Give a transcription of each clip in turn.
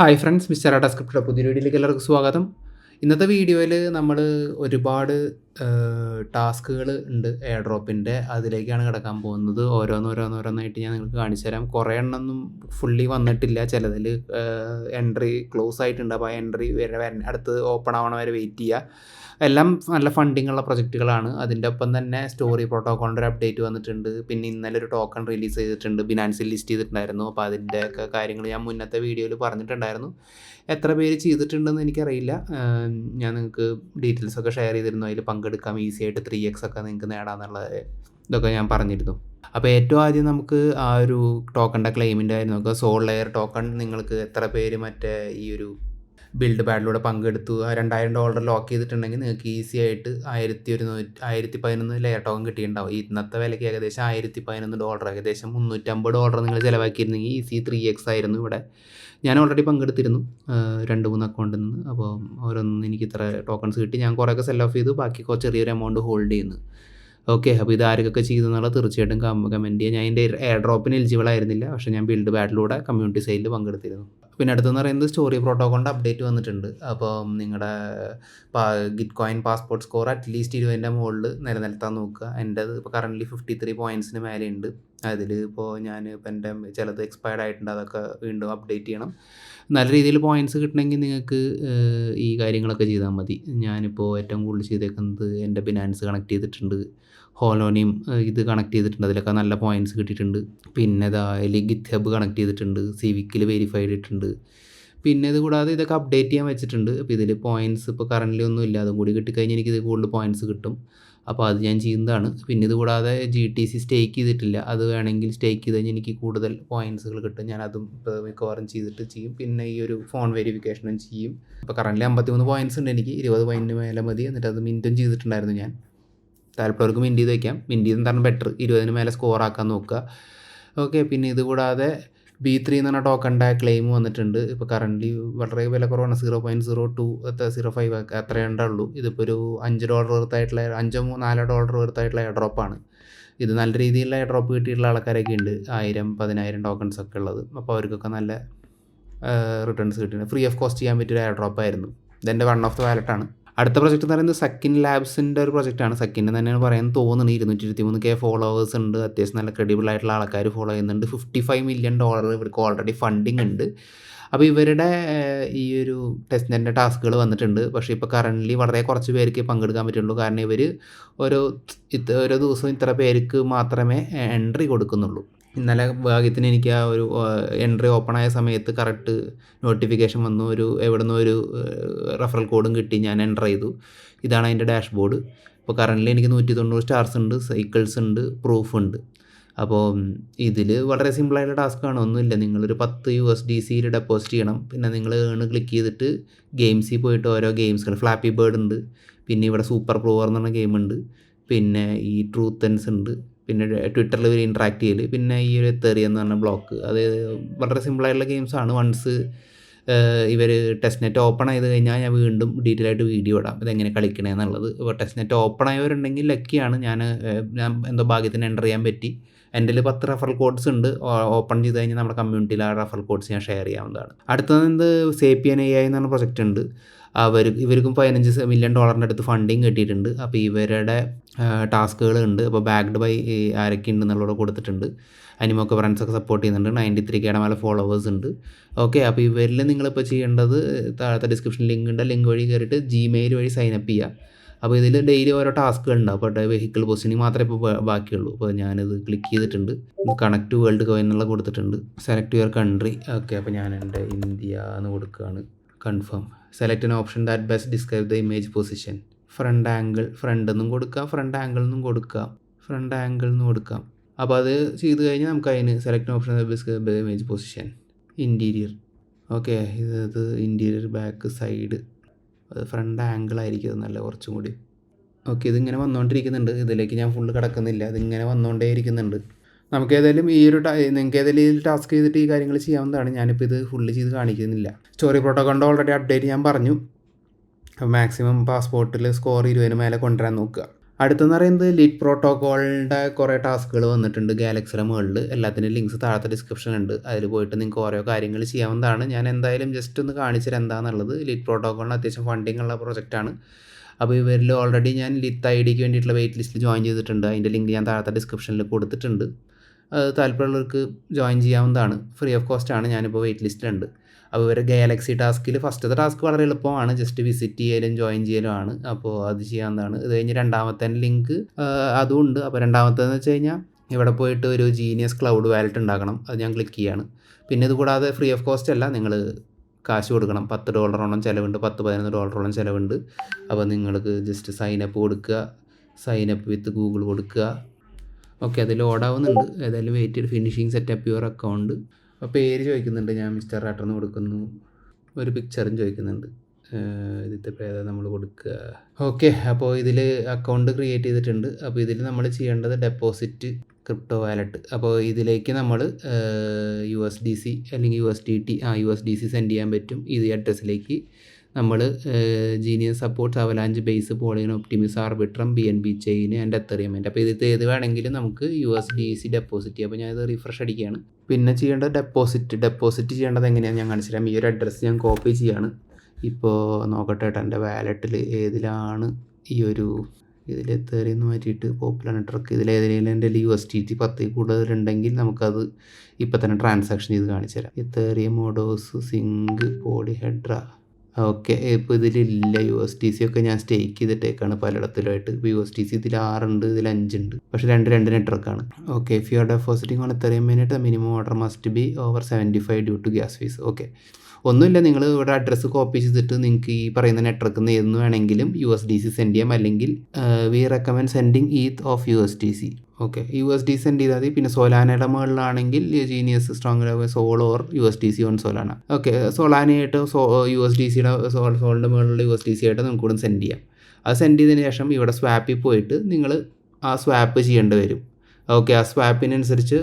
Hi friends mister ആട്ട script പുതിയ വീഡിയോയിലേക്ക് എല്ലാവർക്കും സ്വാഗതം. ഇന്നത്തെ വീഡിയോയിൽ നമ്മൾ ഒരുപാട് ടാസ്കുകൾ ഉണ്ട് എയർ ഡ്രോപ്പിന്റെ അതിലേക്കാണ് കിടക്കാൻ പോകുന്നത്. ഓരോന്നോരോന്നോരോന്നായിട്ട് ഞാൻ നിങ്ങൾക്ക് കാണിച്ചു തരാം. കുറേ എണ്ണമൊന്നും ഫുള്ളി വന്നിട്ടില്ല. ചിലതിൽ എൻട്രി ക്ലോസ് ആയിട്ടുണ്ട്. അപ്പോൾ ആ എൻട്രി വര- അടുത്ത് ഓപ്പൺ ആവണ വരെ വെയിറ്റ് ചെയ്യുക എല്ലാം നല്ല ഫണ്ടിങ് ഉള്ള പ്രൊജക്റ്റുകളാണ് അതിന്റെ ഒപ്പം തന്നെ സ്റ്റോറി പ്രോട്ടോക്കോളിന്റെ ഒരു അപ്ഡേറ്റ് വന്നിട്ടുണ്ട്. പിന്നെ ഇന്നലെ ഒരു ടോക്കൺ റിലീസ് ചെയ്തിട്ടുണ്ട്. ബിനാൻസിൽ ലിസ്റ്റ് ചെയ്തിട്ടുണ്ടായിരുന്നു. അപ്പോൾ അതിന്റെ ഒക്കെ കാര്യങ്ങൾ ഞാൻ മുന്നത്തെ വീഡിയോയിൽ പറഞ്ഞിട്ടുണ്ടായിരുന്നു. എത്ര പേര് ചെയ്തിട്ടുണ്ടെന്ന് എനിക്കറിയില്ല. ഞാൻ നിങ്ങൾക്ക് ഡീറ്റെയിൽസ് ഒക്കെ ഷെയർ ചെയ്തിരുന്നു. അതിൽ പങ്കെടുക്കാം. ഈസി ആയിട്ട് ത്രീ എക്സ് ഒക്കെ നിങ്ങൾക്ക് നേടാമെന്നുള്ള ഇതൊക്കെ ഞാൻ പറഞ്ഞിരുന്നു. അപ്പോൾ ഏറ്റവും ആദ്യം നമുക്ക് ആ ഒരു ടോക്കണിന്റെ ക്ലെയിമിന്റെ ആയിരുന്നു സോൾ ലെയർ ടോക്കൺ നിങ്ങൾക്ക് എത്ര പേര് മറ്റേ ഈ ഒരു ബിൽഡ് ബാഡിലൂടെ പങ്കെടുത്തു. ആ രണ്ടായിരം ഡോളർ ലോക്ക് ചെയ്തിട്ടുണ്ടെങ്കിൽ നിങ്ങൾക്ക് ഈസി ആയിട്ട് ആയിരത്തി ഒരു നൂറ്റി ആയിരത്തി പതിനൊന്ന് ലെയർ ടോക്കൺ കിട്ടിയിട്ടുണ്ടാവും. ഇന്നത്തെ വിലയ്ക്ക് ഏകദേശം ആയിരത്തി പതിനൊന്ന് ഡോളർ ഏകദേശം മുന്നൂറ്റമ്പത് ഡോളർ നിങ്ങൾ ചിലവാക്കിയിരുന്നെങ്കിൽ ഈസി ത്രീ എക്സ് ആയിരുന്നു ഇവിടെ. ഞാൻ ഓൾറെഡി പങ്കെടുത്തിരുന്നു രണ്ട് മൂന്ന് അക്കൗണ്ടിൽ നിന്ന്. അപ്പോൾ ഓരോന്നും എനിക്ക് ഇത്ര ടോക്കൺസ് കിട്ടി. ഞാൻ കുറേയൊക്കെ സെൽ ഓഫ് ചെയ്തു ബാക്കി ചെറിയൊരു എമൗണ്ട് ഹോൾഡ് ചെയ്യുന്നു. ഓക്കെ അപ്പോൾ ഇത് ആരൊക്കെ ചെയ്തു തീർച്ചയായിട്ടും കമന്റ് ചെയ്യാം. ഞാൻ എന്റെ എയർ ഡ്രോപ്പിന് എലിജിബിൾ ആയിരുന്നില്ല പക്ഷേ ഞാൻ ബിൽഡ് ബാറ്റിലൂടെ കമ്മ്യൂണിറ്റി സൈഡിൽ പങ്കെടുത്തിരുന്നു. പിന്നെ അടുത്തെന്ന് പറയുന്നത് സ്റ്റോറി പ്രോട്ടോക്കോളിന്റെ അപ്ഡേറ്റ് വന്നിട്ടുണ്ട്. അപ്പം നിങ്ങളുടെ Gitcoin passport score at least ഇരുപതിന്റെ മുകളിൽ നിലനിർത്താൻ നോക്കുക. എന്റെ ഇപ്പോൾ കറന്റ്ലി ഫിഫ്റ്റി ത്രീ പോയിന്റ്സിന് മേലെ ഉണ്ട് അതിൽ ഇപ്പോൾ ഞാൻ ഇപ്പോൾ എന്റെ ചിലത് എക്സ്പയർഡ് ആയിട്ടുണ്ട്. അതൊക്കെ വീണ്ടും അപ്ഡേറ്റ് ചെയ്യണം. നല്ല രീതിയിൽ പോയിന്റ്സ് കിട്ടണമെങ്കിൽ നിങ്ങൾക്ക് ഈ കാര്യങ്ങളൊക്കെ ചെയ്താൽ മതി. ഞാനിപ്പോൾ ഏറ്റവും കൂടുതൽ ചെയ്തേക്കുന്നത് എന്റെ ബിനാൻസ് കണക്ട് ചെയ്തിട്ടുണ്ട്. ഹോലോനിയും ഇത് കണക്ട് ചെയ്തിട്ടുണ്ട്. അതിലൊക്കെ നല്ല പോയിന്റ്സ് കിട്ടിയിട്ടുണ്ട്. പിന്നെ ഇതാ അതിൽ ഗിറ്റ് ഹബ് കണക്ട് ചെയ്തിട്ടുണ്ട്. സിവിക്കിൽ വെരിഫൈ ചെയ്തിട്ടുണ്ട്. പിന്നെ ഇത് കൂടാതെ ഇതൊക്കെ അപ്ഡേറ്റ് ചെയ്യാൻ വെച്ചിട്ടുണ്ട്. അപ്പോൾ ഇതിൽ പോയിന്റ്സ് ഇപ്പോൾ കറന്റ് ഒന്നും ഇല്ല. അതും കൂടി കിട്ടിക്കഴിഞ്ഞാൽ എനിക്ക് ഇത് കൂടുതൽ പോയിന്റ്സ് കിട്ടും. അപ്പോൾ അത് ഞാൻ ചെയ്യുന്നതാണ്. പിന്നെ ഇത് കൂടാതെ ജി ടി സി സ്റ്റേക്ക് ചെയ്തിട്ടില്ല. അത് വേണമെങ്കിൽ സ്റ്റേക്ക് ചെയ്ത് കഴിഞ്ഞാൽ എനിക്ക് കൂടുതൽ പോയിന്റ്സുകൾ കിട്ടും. ഞാൻ അതും ഇപ്പോൾ മിക്കവാറും ചെയ്തിട്ട് ചെയ്യും. പിന്നെ ഈ ഒരു ഫോൺ വെരിഫിക്കേഷനും ചെയ്യും. ഇപ്പോൾ കറന്റ് അമ്പത്തിമൂന്ന് പോയിന്റ്സ് ഉണ്ട് എനിക്ക്. ഇരുപത് പോയിന്റിന് മേലെ മതി. എന്നിട്ട് അത് മിന്റും ചെയ്തിട്ടുണ്ടായിരുന്നു ഞാൻ. താല്പര്യമുള്ളവർക്ക് മിന്റ് ചെയ്ത് വയ്ക്കാം. മിന്റ് ചെയ്ത് എന്താണ് ബെറ്റർ ഇരുപതിന് മേലെ സ്കോർ ആക്കാൻ നോക്കുക. ഓക്കെ പിന്നെ ഇത് കൂടാതെ ബി ത്രീ എന്ന് പറഞ്ഞ ടോക്കണിന്റെ ക്ലെയിം വന്നിട്ടുണ്ട്. ഇപ്പോൾ കറന്റ് വളരെ വില കുറവാണ്. Zero point zero two zero five അത്രയേ ഉള്ളൂ. ഇതിപ്പോൾ ഒരു അഞ്ച് ഡോളർ വർത്തായിട്ടുള്ള അഞ്ചോ നാലോ ഡോളർ വർത്തായിട്ടുള്ള എയർ ഡ്രോപ്പാണ് ഇത് നല്ല രീതിയിലുള്ള എയർ ഡ്രോപ്പ് കിട്ടിയിട്ടുള്ള ആൾക്കാരൊക്കെ ഉണ്ട്. ആയിരം പതിനായിരം ടോക്കൺസ് ഒക്കെ ഉള്ളത്. അപ്പോൾ അവർക്കൊക്കെ നല്ല റിട്ടേൺസ് കിട്ടിയിട്ടുണ്ട് ഫ്രീ ഓഫ് കോസ്റ്റ് ചെയ്യാൻ പറ്റിയൊരു എയർ ഡ്രോപ്പ് ആയിരുന്നു. ഇതെന്റെ വൺ ഓഫ് ദ വാലറ്റാണ് അടുത്ത പ്രൊജക്റ്റ് എന്ന് പറയുന്നത് സക്കിൻ ലാബ്സിന്റെ ഒരു പ്രൊജക്റ്റാണ് സക്കിന്റെ തന്നെയാണ് പറയാൻ തോന്നുന്നത് ഇരുന്നൂറ്റി ഇരുപത്തി മൂന്ന് കെ ഫോളോവേഴ്സ് ഉണ്ട്. അത്യാവശ്യം നല്ല ക്രെഡിബിൾ ആയിട്ടുള്ള ആൾക്കാർ ഫോളോ ചെയ്യുന്നുണ്ട്. ഫിഫ്റ്റി ഫൈവ് മില്യൺ ഡോളർ ഇവർക്ക് ഓൾറെഡി ഫണ്ടിങ് ഉണ്ട്. അപ്പോൾ ഇവരുടെ ഈ ഒരു ടെസ്റ്റിന്റെ ടാസ്കുകൾ വന്നിട്ടുണ്ട്. പക്ഷേ ഇപ്പോൾ കറന്റ്ലി വളരെ കുറച്ച് പേർക്ക് പങ്കെടുക്കാൻ പറ്റുള്ളൂ. കാരണം ഇവർ ഓരോ ഓരോ ദിവസവും ഇത്ര പേർക്ക് മാത്രമേ എൻട്രി കൊടുക്കുന്നുള്ളൂ. ഇന്നലെ ഭാഗ്യത്തിന് എനിക്ക് ആ ഒരു എൻട്രി ഓപ്പൺ ആയ സമയത്ത് കറക്റ്റ് നോട്ടിഫിക്കേഷൻ വന്നു. ഒരു എവിടെ ഒരു റെഫറൽ കോഡും കിട്ടി. ഞാൻ എന്റർ ചെയ്തു. ഇതാണ് അതിന്റെ ഡാഷ്ബോർഡ് ഇപ്പോൾ കറന്റ്ലി എനിക്ക് നൂറ്റി തൊണ്ണൂറ് സ്റ്റാർസ് ഉണ്ട് സൈക്കിൾസ് ഉണ്ട് പ്രൂഫ് ഉണ്ട്. അപ്പോൾ ഇതിൽ വളരെ സിമ്പിളായിട്ടുള്ള ആണ്. ഒന്നുമില്ല. നിങ്ങളൊരു പത്ത് യു എസ് ഡി സിയിൽ ഡെപ്പോസിറ്റ് ചെയ്യണം. പിന്നെ നിങ്ങൾ ഏണ് ക്ലിക്ക് ചെയ്തിട്ട് ഗെയിംസിൽ പോയിട്ട് ഓരോ ഗെയിംസുകൾ ഫ്ലാപ്പി ബേർഡ് ഉണ്ട്. പിന്നെ ഇവിടെ സൂപ്പർ പ്രൂവർ എന്ന് പറഞ്ഞ ഗെയിം ഉണ്ട്. പിന്നെ ഈ ട്രൂത്ത് ട്രൂത്തൻസ് ഉണ്ട്. പിന്നെ ട്വിറ്ററിൽ ഇവർ ഇൻട്രാക്ട് ചെയ്യൽ പിന്നെ ഈ ഒരു തെറി എന്ന് പറഞ്ഞ ബ്ലോക്ക് അത് വളരെ സിമ്പിളായിട്ടുള്ള ഗെയിംസാണ് വൺസ് ഇവർ ടെസ്റ്റ് നെറ്റ് ഓപ്പൺ ചെയ്ത് കഴിഞ്ഞാൽ ഞാൻ വീണ്ടും ഡീറ്റെയിൽ ആയിട്ട് വീഡിയോ ഇടാം. ഇതെങ്ങനെ കളിക്കണേ എന്നുള്ളത്. ഇപ്പോൾ ടെസ്റ്റ് നെറ്റ് ഓപ്പൺ ആയവരുണ്ടെങ്കിൽ ലക്കിയാണ് ഞാൻ ഞാൻ എന്തോ ഭാഗ്യത്തിന് എന്റർ ചെയ്യാൻ പറ്റി. എന്റെ പത്ത് റഫറൽ കോഡ്സ് ഉണ്ട്. ഓപ്പൺ ചെയ്ത് കഴിഞ്ഞാൽ നമ്മുടെ കമ്മ്യൂണിറ്റിയിൽ ആ റഫറൽ കോഡ്സ് ഞാൻ ഷെയർ ചെയ്യാവുന്നതാണ്. അടുത്തത് എന്ത്? സേപ്പിയൻ എ ഐ എന്ന് പറഞ്ഞ പ്രൊജക്റ്റ് ഉണ്ട്. അവർ ഇവർക്കും പതിനഞ്ച് മില്യൺ ഡോളറിന്റെ അടുത്ത് ഫണ്ടിങ് കിട്ടിയിട്ടുണ്ട്. അപ്പോൾ ഇവരുടെ ടാസ്കുകൾ ഉണ്ട് അപ്പോൾ ബാക്ക്ഡ് ബൈ ആരൊക്കെ ഉണ്ട് എന്നുള്ളത് കൊടുത്തിട്ടുണ്ട്. അനിമൊക്കെ ഫ്രണ്ട്സൊക്കെ സപ്പോർട്ട് ചെയ്യുന്നുണ്ട്. നയന്റി ത്രീ കെയുടെ മേലെ ഫോളോവേഴ്സ് ഉണ്ട്. ഓക്കെ അപ്പോൾ ഇവരിൽ നിങ്ങളിപ്പോൾ ചെയ്യേണ്ടത് താഴത്തെ ഡിസ്ക്രിപ്ഷൻ ലിങ്ക് ഉണ്ട്. ലിങ്ക് വഴി കയറിയിട്ട് ജിമെയിൽ വഴി സൈനപ്പ് ചെയ്യുക അപ്പോൾ ഇതിൽ ഡെയിലി ഓരോ ടാസ്കുകൾ ഉണ്ടാവും അപ്പോൾ വെഹിക്കിൾ പൊസിഷനിങ് മാത്രമേ ഇപ്പോൾ ബാക്കിയുള്ളൂ. അപ്പോൾ ഞാനിത് ക്ലിക്ക് ചെയ്തിട്ടുണ്ട്. കണക്ട് വേൾഡ് കോയിൻ എന്നുള്ള കൊടുത്തിട്ടുണ്ട്. സെലക്ട് യുവർ കൺട്രി ഓക്കെ അപ്പോൾ ഞാൻ എന്റെ ഇന്ത്യ എന്ന് കൊടുക്കുകയാണ് confirm select an option that best describe the image position front angle front എന്നും കൊടുക്കാം ഫ്രണ്ട് ആംഗിൾ എന്നും കൊടുക്കാം ഫ്രണ്ട് ആംഗിൾ എന്നും കൊടുക്കാം. അപ്പോൾ അത് ചെയ്ത് കഴിഞ്ഞാൽ നമുക്ക് അതിന് select option describe the image position interior okay ഇത് ഇന്റീരിയർ ബാക്ക് സൈഡ് അത് ഫ്രണ്ട് ആംഗിൾ ആയിരിക്കും അത് നല്ല കുറച്ചും കൂടി. ഓക്കെ ഇതിങ്ങനെ വന്നുകൊണ്ടിരിക്കുന്നുണ്ട് ഇതിലേക്ക് ഞാൻ ഫുള്ള് കിടക്കുന്നില്ല. ഇതിങ്ങനെ വന്നുകൊണ്ടേ ഇരിക്കുന്നുണ്ട് നമുക്ക് ഏതായാലും ഈ ഒരു നിങ്ങൾക്ക് ഏതായാലും ഇതിൽ ടാസ്ക് ചെയ്തിട്ട് ഈ കാര്യങ്ങൾ ചെയ്യാവുന്നതാണ്. ഞാനിപ്പോൾ ഇത് ഫുള്ള് ചെയ്ത് കാണിക്കുന്നില്ല. സ്റ്റോറി പ്രോട്ടോക്കോളിന്റെ ഓൾറെഡി അപ്ഡേറ്റ് ഞാൻ പറഞ്ഞു. അപ്പോൾ മാക്സിമം പാസ്പോർട്ടിൽ സ്കോർ ഇരുപതിന് മേലെ കൊണ്ടുവരാൻ നോക്കുക. അടുത്തെന്ന് പറയുന്നത് ലിറ്റ് പ്രോട്ടോക്കോളിന്റെ കുറേ ടാസ്കുകൾ വന്നിട്ടുണ്ട് ഗാലക്സിയുടെ മുകളിൽ എല്ലാത്തിന്റെ ലിങ്ക്സ് താഴത്തെ ഡിസ്ക്രിപ്ഷൻ ഉണ്ട് അതിൽ പോയിട്ട് നിങ്ങൾക്ക് ഓരോ കാര്യങ്ങൾ ചെയ്യാവുന്നതാണ്. ഞാൻ എന്തായാലും ജസ്റ്റ് ഒന്ന് കാണിച്ചത് എന്താണെന്നുള്ളത് ലിറ്റ് പ്രോട്ടോക്കോളിന് അത്യാവശ്യം ഫണ്ടിങ് ഉള്ള പ്രൊജക്റ്റാണ് അപ്പോൾ ഇവരിൽ ഓൾറെഡി ഞാൻ ലിത്ത് ഐ ഡിക്ക് വേണ്ടിയിട്ടുള്ള വെയിറ്റ് ലിസ്റ്റിൽ ജോയിൻ ചെയ്തിട്ടുണ്ട്. അതിന്റെ ലിങ്ക് ഞാൻ താഴത്തെ ഡിസ്ക്രിപ്ഷനിൽ കൊടുത്തിട്ടുണ്ട്. താല്പര്യമുള്ളവർക്ക് ജോയിൻ ചെയ്യാവുന്നതാണ്. ഫ്രീ ഓഫ് കോസ്റ്റ് ആണ്. ഞാനിപ്പോൾ വെയിറ്റ് ലിസ്റ്റിലുണ്ട് അപ്പോൾ ഇവരെ ഗാലക്സി ടാസ്കിൽ ഫസ്റ്റത്തെ ടാസ്ക് വളരെ എളുപ്പമാണ്. ജസ്റ്റ് വിസിറ്റ് ചെയ്യലും ജോയിൻ ചെയ്യലും ആണ്. അപ്പോൾ അത് ചെയ്യാവുന്നതാണ്. ഇത് കഴിഞ്ഞ് രണ്ടാമത്തെ ലിങ്ക് അതുമുണ്ട് അപ്പോൾ രണ്ടാമത്തേന്ന് വെച്ച് കഴിഞ്ഞാൽ ഇവിടെ പോയിട്ട് ഒരു ജീനിയസ് ക്ലൗഡ് വാലറ്റ് ഉണ്ടാക്കണം. അത് ഞാൻ ക്ലിക്ക് ചെയ്യാണ്. പിന്നെ ഇത് കൂടാതെ ഫ്രീ ഓഫ് കോസ്റ്റ് അല്ല. നിങ്ങൾ കാശ് കൊടുക്കണം. പത്ത് ഡോളറോളം ചിലവുണ്ട്. പത്ത് പതിനൊന്ന് ഡോളറോളം ചിലവുണ്ട്. അപ്പോൾ നിങ്ങൾക്ക് ജസ്റ്റ് സൈനപ്പ് കൊടുക്കുക. സൈനപ്പ് വിത്ത് ഗൂഗിൾ കൊടുക്കുക. ഓക്കെ അത് ലോഡാവുന്നുണ്ട് ഏതായാലും wait finishing setup your account അപ്പോൾ പേര് ചോദിക്കുന്നുണ്ട്. ഞാൻ മിസ്റ്റർ റാട്ടർന്ന് കൊടുക്കുന്നു. ഒരു പിക്ചറും ചോദിക്കുന്നുണ്ട്. ഇതിന്റെ പേര് നമ്മൾ കൊടുക്കുക? ഓക്കെ അപ്പോൾ ഇതിൽ അക്കൗണ്ട് ക്രിയേറ്റ് ചെയ്തിട്ടുണ്ട്. അപ്പോൾ ഇതിൽ നമ്മൾ ചെയ്യേണ്ടത് ഡെപ്പോസിറ്റ് ക്രിപ്റ്റോ വാലറ്റ് അപ്പോൾ ഇതിലേക്ക് നമ്മൾ യു എസ് ഡി സി അല്ലെങ്കിൽ യു എസ് ഡി ടി ആ U S D C send ചെയ്യാൻ പറ്റും. ഈ അഡ്രസ്സിലേക്ക് നമ്മൾ Genius supports Avalanche Base Polygon Optimism Arbitrum B N B chain and എത്തറിയമെന്റ് അപ്പോൾ ഇത് ഏത് വേണമെങ്കിലും നമുക്ക് U S D C deposit അപ്പോൾ ഞാനിത് റിഫ്രഷ് അടിക്കുകയാണ്. പിന്നെ ചെയ്യേണ്ട ഡെപ്പോസിറ്റ് ഡെപ്പോസിറ്റ് ചെയ്യേണ്ടത് എങ്ങനെയാണ് ഞാൻ കാണിച്ചു തരാം. ഈ ഒരു അഡ്രസ്സ് ഞാൻ കോപ്പി ചെയ്യാണ്. ഇപ്പോൾ നോക്കട്ടെ ഏട്ടാ എന്റെ വാലറ്റിൽ ഏതിലാണ് ഈ ഒരു ഇതിൽ എത്തേറിയെന്ന് മാറ്റിയിട്ട് പോപ്പുലർ നെറ്റ്വർക്ക് ഇതിൽ ഏതെങ്കിലും എന്റെ യു എസ് ടി ടി പത്തിൽ കൂടുതലുണ്ടെങ്കിൽ നമുക്കത് ഇപ്പം തന്നെ ട്രാൻസാക്ഷൻ ചെയ്ത് കാണിച്ചു തരാം. എത്തേറിയ മോഡോസ് സിങ്ക് പോളിഹെഡ്ര ഓക്കെ ഇപ്പോൾ ഇതിലില്ല. യു എസ് ടി സി ഒക്കെ ഞാൻ സ്റ്റേക്ക് ചെയ്തിട്ടേക്കാണ് പലയിടത്തിലായിട്ട്. ഇപ്പോൾ യു എസ് ടി സി ഇതിൽ ആറുണ്ട് ഇതിൽ അഞ്ചുണ്ട്. പക്ഷേ രണ്ട് രണ്ട് നെറ്റ്വർക്കാണ്. Okay if you are depositing on Ethereum minute minimum order must be over seventy five due to gas fees okay. ഒന്നുമില്ല നിങ്ങൾ ഇവിടെ അഡ്രസ്സ് കോപ്പി ചെയ്തിട്ട് നിങ്ങൾക്ക് ഈ പറയുന്ന നെറ്റ്വർക്കിൽ നിന്ന് വേണമെങ്കിലും U S D C send ചെയ്യാം. അല്ലെങ്കിൽ we recommend sending ETH of U S D C okay U S D send ചെയ്താൽ മതി? പിന്നെ സോലാനയുടെ മുകളിലാണെങ്കിൽ Genius strong SOL or U S D C on Solana okay സോലാനയായിട്ട് so U S D സിയുടെ SOL സോളിന്റെ മുകളിലുള്ള U S D C ആയിട്ട് നമുക്ക് കൂടുതൽ സെൻഡ് ചെയ്യാം. അത് സെൻഡ് ചെയ്തതിന് ശേഷം ഇവിടെ സ്വാപ്പിൽ പോയിട്ട് നിങ്ങൾ ആ സ്വാപ്പ് ചെയ്യേണ്ടി വരും. ഓക്കെ ആ സ്വാപ്പിനനുസരിച്ച്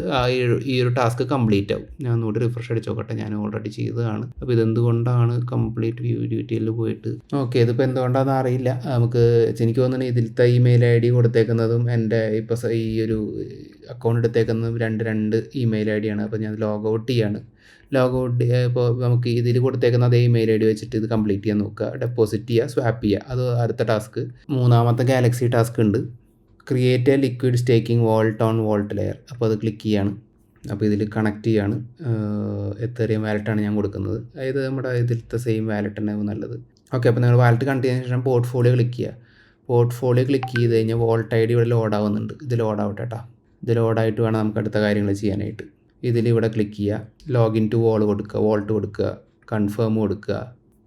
ഈ ഒരു ടാസ്ക് കംപ്ലീറ്റ് ആവും. ഞാൻ ഒന്നുകൂടി റിഫ്രഷ് അടിച്ച് നോക്കട്ടെ. ഞാൻ ഓൾറെഡി ചെയ്തതാണ്. അപ്പോൾ ഇതെന്തുകൊണ്ടാണ് കംപ്ലീറ്റ് വ്യൂ ഡീറ്റെയിലിൽ പോയിട്ട്? ഓക്കെ ഇതിപ്പോൾ എന്തുകൊണ്ടാണെന്ന് അറിയില്ല. നമുക്ക് എനിക്ക് തോന്നുന്നു ഇതിലത്തെ ഇമെയിൽ ഐ ഡി കൊടുത്തേക്കുന്നതും എന്റെ ഇപ്പോൾ ഈ ഒരു അക്കൗണ്ട് എടുത്തേക്കുന്നതും രണ്ട് രണ്ട് ഇമെയിൽ ഐ ഡിയാണ് അപ്പോൾ ഞാൻ ലോഗ് ഔട്ട് ചെയ്യാണ്. ലോഗ് ഔട്ട് ഇപ്പോൾ നമുക്ക് ഇതിൽ കൊടുത്തേക്കുന്ന അതേ ഇമെയിൽ ഐ ഡി വെച്ചിട്ട് ഇത് കംപ്ലീറ്റ് ചെയ്യാൻ നോക്കുക. ഡെപ്പോസിറ്റ് ചെയ്യുക സ്വാപ്പ് ചെയ്യുക. അത് അടുത്ത ടാസ്ക് മൂന്നാമത്തെ ഗാലക്സി ടാസ്ക് ഉണ്ട്. Create a liquid staking vault on vault layer അപ്പോൾ അത് ക്ലിക്ക് ചെയ്യാണ്. അപ്പോൾ ഇതിൽ കണക്ട് ചെയ്യാണ്. എത്തേറിയം വാലറ്റാണ് ഞാൻ കൊടുക്കുന്നത്. അതായത് നമ്മുടെ ഇതിലത്തെ സെയിം വാലറ്റ് തന്നെ നല്ലത്. ഓക്കെ അപ്പോൾ നിങ്ങൾ വാലറ്റ് കണക്ട് ചെയ്തതിന് ശേഷം പോർട്ട്ഫോളിയോ ക്ലിക്ക് ചെയ്യുക പോർട്ട്ഫോളിയോ ക്ലിക്ക് ചെയ്ത് കഴിഞ്ഞാൽ വോൾട്ട് ഐ ഡി ഇവിടെ ലോഡ് ആവുന്നുണ്ട്. ഇത് ലോഡ് ആവട്ടെ കേട്ടോ ഇത് ലോഡായിട്ട് വേണം നമുക്ക് അടുത്ത കാര്യങ്ങൾ ചെയ്യാനായിട്ട്. ഇതിലിവിടെ ക്ലിക്ക് ചെയ്യുക ലോഗിൻ ടു വോൾ കൊടുക്കുക. വോൾട്ട് കൊടുക്കുക. കൺഫേം കൊടുക്കുക.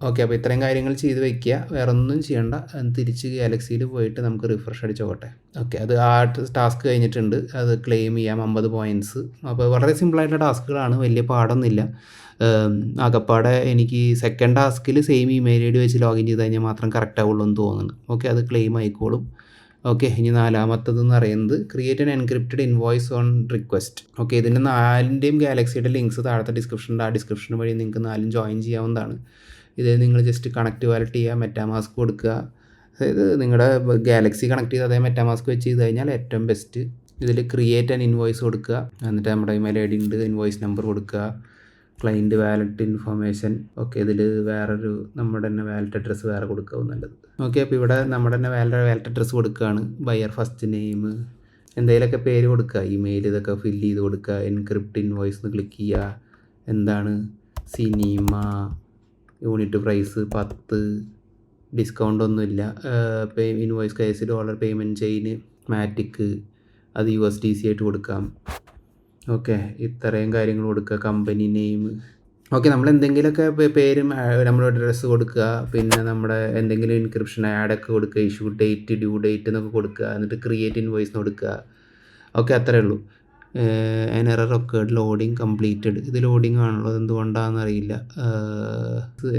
ഓക്കെ അപ്പോൾ ഇത്രയും കാര്യങ്ങൾ ചെയ്ത് വെക്കുക. വേറെ ഒന്നും ചെയ്യണ്ട തിരിച്ച് ഗാലക്സിയിൽ പോയിട്ട് നമുക്ക് റിഫ്രഷ് അടിച്ച് നോക്കട്ടെ. ഓക്കെ അത് ആ ടാസ്ക് കഴിഞ്ഞിട്ടുണ്ട്. അത് ക്ലെയിം ചെയ്യാം അമ്പത് പോയിന്റ്സ് അപ്പോൾ വളരെ സിമ്പിളായിട്ടുള്ള ടാസ്കുകളാണ്. വലിയ പാടൊന്നുമില്ല. അകപ്പാടെ എനിക്ക് സെക്കൻഡ് ടാസ്കിൽ സെയിം ഇമെയിൽ ഐ ഡി വെച്ച് ലോഗിൻ ചെയ്ത് കഴിഞ്ഞാൽ മാത്രം കറക്റ്റ് ആവുള്ളൂ എന്ന് തോന്നുന്നു. ഓക്കെ അത് ക്ലെയിം ആയിക്കോളും. ഓക്കെ ഇനി നാലാമത്തത് എന്ന് പറയുന്നത് create an encrypted invoice on request okay ഇതിന്റെ നാലിന്റെയും ഗാലക്സിയുടെ ലിങ്ക്സ് താഴത്തെ ഡിസ്ക്രിപ്ഷനുണ്ട് ആ ഡിസ്ക്രിപ്ഷൻ വഴി നിങ്ങൾക്ക് നാലും ജോയിൻ ചെയ്യാവുന്നതാണ്. ഇത് നിങ്ങൾ ജസ്റ്റ് കണക്റ്റ് വാലറ്റ് ചെയ്യുക മെറ്റാമാസ്ക് കൊടുക്കുക. അതായത് നിങ്ങളുടെ ഗാലക്സി കണക്ട് ചെയ്ത് അതേ മെറ്റാമാസ്ക് വെച്ച് ചെയ്ത് കഴിഞ്ഞാൽ ഏറ്റവും ബെസ്റ്റ് ഇതിൽ ക്രിയേറ്റ് ആൻഡ് ഇൻവോയ്സ് കൊടുക്കുക. എന്നിട്ട് നമ്മുടെ ഇമെയിൽ ഐ ഡി ഉണ്ട് ഇൻവോയ്സ് നമ്പർ കൊടുക്കുക. ക്ലൈന്റ് വാലറ്റ് ഇൻഫർമേഷൻ ഓക്കെ ഇതിൽ വേറൊരു നമ്മുടെ തന്നെ വാലറ്റ് അഡ്രസ്സ് വേറെ കൊടുക്കുക നല്ലത്. ഓക്കെ അപ്പോൾ ഇവിടെ നമ്മുടെ തന്നെ വാലറ്റ് വാലറ്റ് അഡ്രസ്സ് കൊടുക്കുകയാണ് ബയർ ഫസ്റ്റ് നെയിം എന്തെങ്കിലുമൊക്കെ പേര് കൊടുക്കുക. ഇമെയിൽ ഇതൊക്കെ ഫില്ല് ചെയ്ത് കൊടുക്കുക. എൻക്രിപ്റ്റ് ഇൻവോയ്സ് എന്ന് ക്ലിക്ക് ചെയ്യുക. എന്താണ്? സിനിമ യൂണിറ്റ് പ്രൈസ് പത്ത് ഡിസ്കൗണ്ട് ഒന്നുമില്ല. Pay invoice case dollar payment ചെയിന് മാറ്റിക്ക് അത് യു എസ് ഡി സി ആയിട്ട് കൊടുക്കാം. ഓക്കെ ഇത്രയും കാര്യങ്ങൾ കൊടുക്കുക. കമ്പനി നെയിം ഓക്കെ നമ്മൾ എന്തെങ്കിലുമൊക്കെ പേരും നമ്മുടെ അഡ്രസ്സ് കൊടുക്കുക. പിന്നെ നമ്മുടെ എന്തെങ്കിലും ഇൻക്രിപ്ഷൻ ആഡൊക്കെ കൊടുക്കുക. ഇഷ്യൂ ഡേറ്റ് ഡ്യൂ ഡേറ്റ് എന്നൊക്കെ കൊടുക്കുക. എന്നിട്ട് ക്രിയേറ്റ് ഇൻവോയ്സ് കൊടുക്കുക. ഓക്കെ അത്രയേ ഉള്ളൂ. ആൻ എറർ ലോഡിങ് കംപ്ലീറ്റഡ് ഇത് ലോഡിങ് ആണല്ലോ എന്തുകൊണ്ടാണെന്ന് അറിയില്ല.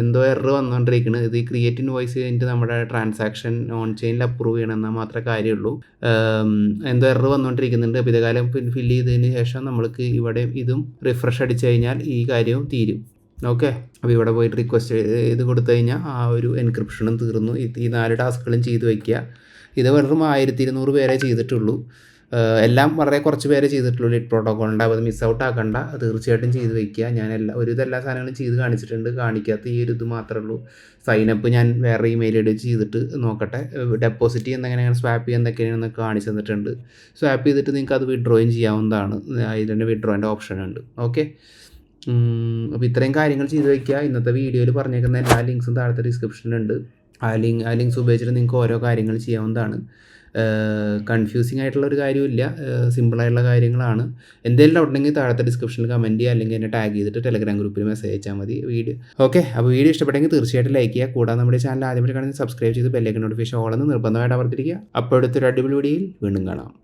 എന്തോ എറർ വന്നുകൊണ്ടിരിക്കുന്നത് ഇത് ക്രിയേറ്റ് ഇൻവോയ്സ് കഴിഞ്ഞിട്ട് നമ്മുടെ ട്രാൻസാക്ഷൻ ഓൺ ചെയിനിൽ അപ്രൂവ് ചെയ്യണമെന്നാൽ മാത്രമേ കാര്യമുള്ളൂ. എന്തോ എറർ വന്നുകൊണ്ടിരിക്കുന്നുണ്ട് അപ്പോൾ ഇതേകാലം ഫില്ല് ചെയ്തതിന് ശേഷം നമ്മൾക്ക് ഇവിടെ ഇതും റിഫ്രഷ് അടിച്ചു കഴിഞ്ഞാൽ ഈ കാര്യവും തീരും. ഓക്കെ അപ്പോൾ ഇവിടെ പോയിട്ട് റിക്വസ്റ്റ് ഇത് കൊടുത്തു കഴിഞ്ഞാൽ ആ ഒരു എൻക്രിപ്ഷനും തീർന്നു. ഈ നാല് ടാസ്കുകളും ചെയ്തു വയ്ക്കുക. ഇത് വെറും ആയിരത്തി ഇരുന്നൂറ് പേരെ ചെയ്തിട്ടുള്ളൂ. എല്ലാം വളരെ കുറച്ച് പേരെ ചെയ്തിട്ടുള്ളൂ. ലിറ്റ് പ്രോട്ടോക്കോളിന്റെ അത് മിസ് ഔട്ട് ആക്കണ്ട. തീർച്ചയായിട്ടും ചെയ്ത് വെക്കുക. ഞാൻ എല്ലാ ഒരു എല്ലാ സാധനങ്ങളും ചെയ്ത് കാണിച്ചിട്ടുണ്ട്. കാണിക്കാത്ത ഈ ഒരു ഇത് മാത്രമേ ഉള്ളൂ. സൈനപ്പ് ഞാൻ വേറെ ഇമെയിൽ ഐ ഡി ചെയ്തിട്ട് നോക്കട്ടെ. ഡെപ്പോസിറ്റ് ചെയ്യുന്ന സ്വാപ്പ് ചെയ്യുന്ന എന്തൊക്കെയാണെന്നൊക്കെ കാണിച്ചു തന്നിട്ടുണ്ട്. സ്വാപ്പ് ചെയ്തിട്ട് നിങ്ങൾക്ക് അത് വിഡ്രോയും ചെയ്യാവുന്നതാണ്. അതിന്റെ വിഡ്രോയിന്റെ ഓപ്ഷൻ ഉണ്ട്. ഓക്കെ അപ്പോൾ ഇത്രയും കാര്യങ്ങൾ ചെയ്ത് വയ്ക്കുക ഇന്നത്തെ വീഡിയോയിൽ പറഞ്ഞേക്കുന്ന എല്ലാ ലിങ്ക്സും താഴത്തെ ഡിസ്ക്രിപ്ഷനിലുണ്ട് ആ ലിങ്ക് ആ ലിങ്ക്സ് ഉപയോഗിച്ചിട്ട് നിങ്ങൾക്ക് ഓരോ കാര്യങ്ങൾ ചെയ്യാവുന്നതാണ്. കൺഫ്യൂസിങ് ആയിട്ടുള്ള ഒരു കാര്യമില്ല സിമ്പിളായിട്ടുള്ള കാര്യങ്ങളാണ്. എന്തെങ്കിലും ഡൗട്ട് ഉണ്ടെങ്കിൽ താഴത്തെ ഡിസ്ക്രിപ്ഷനിൽ കമന്റ് ചെയ്യുക അല്ലെങ്കിൽ എന്നെ ടാഗ് ചെയ്തിട്ട് ടെലഗ്രാം ഗ്രൂപ്പിൽ മെസ്സേജ് അയച്ചാൽ മതി വീഡിയോ. ഓക്കെ അപ്പോൾ വീഡിയോ ഇഷ്ടപ്പെട്ടെങ്കിൽ തീർച്ചയായിട്ടും ലൈക്ക് ചെയ്യുക. കൂടാതെ നമ്മുടെ ചാനൽ ആദ്യമായിട്ട് കാണുന്നത് സബ്സ്ക്രൈബ് ചെയ്ത് ബെല്ലേക്ക് നോട്ടിഫിക്കേഷൻ ഓളെന്ന് നിർബന്ധമായിട്ട് അവർത്തിരിക്കുക അപ്പോൾ അടുത്തൊരു അടിപൊളി വീഡിയോയിൽ വീണ്ടും കാണാം.